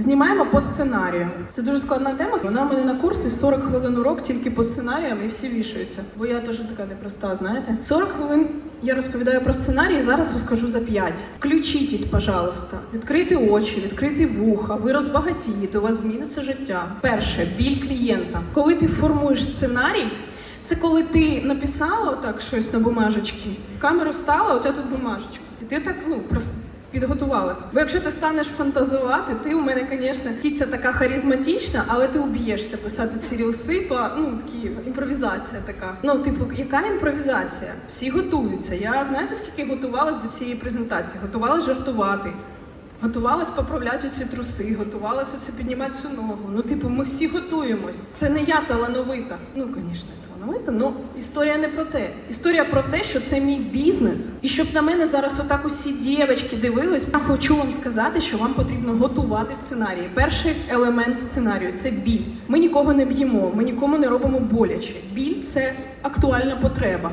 Знімаємо по сценарію. Це дуже складна тема. Вона у мене на курсі 40 хвилин урок тільки по сценаріям і всі вішаються. Бо я теж така непроста, знаєте. 40 хвилин я розповідаю про сценарій, зараз розкажу за 5. Включітесь, пожалуйста. Відкрийте очі, відкрийте вуха, ви розбагатієте, у вас зміниться життя. Перше, біль клієнта. Коли ти формуєш сценарій, це коли ти написала отак щось на бумажечки, в камеру стала, у тебе тут бумажечка. І ти так, ну, просто підготувалась. Бо якщо ти станеш фантазувати, ти у мене, звісно, кіця така харизматична, але ти уб'єшся писати ці рілси, по, ну, такі, імпровізація така. Ну, типу, яка імпровізація? Всі готуються. Я знаєте, скільки готувалась до цієї презентації? Готувалась жартувати. Готувалась поправляти ці труси, готувалась оце піднімати цю ногу. Ну, типу, ми всі готуємось. Це не я талановита. Ну, звісно, талановита, але історія не про те. Історія про те, що це мій бізнес. І щоб на мене зараз отак усі дівчатки дивились, я хочу вам сказати, що вам потрібно готувати сценарії. Перший елемент сценарію це біль. Ми нікого не б'ємо, ми нікому не робимо боляче. Біль це актуальна потреба.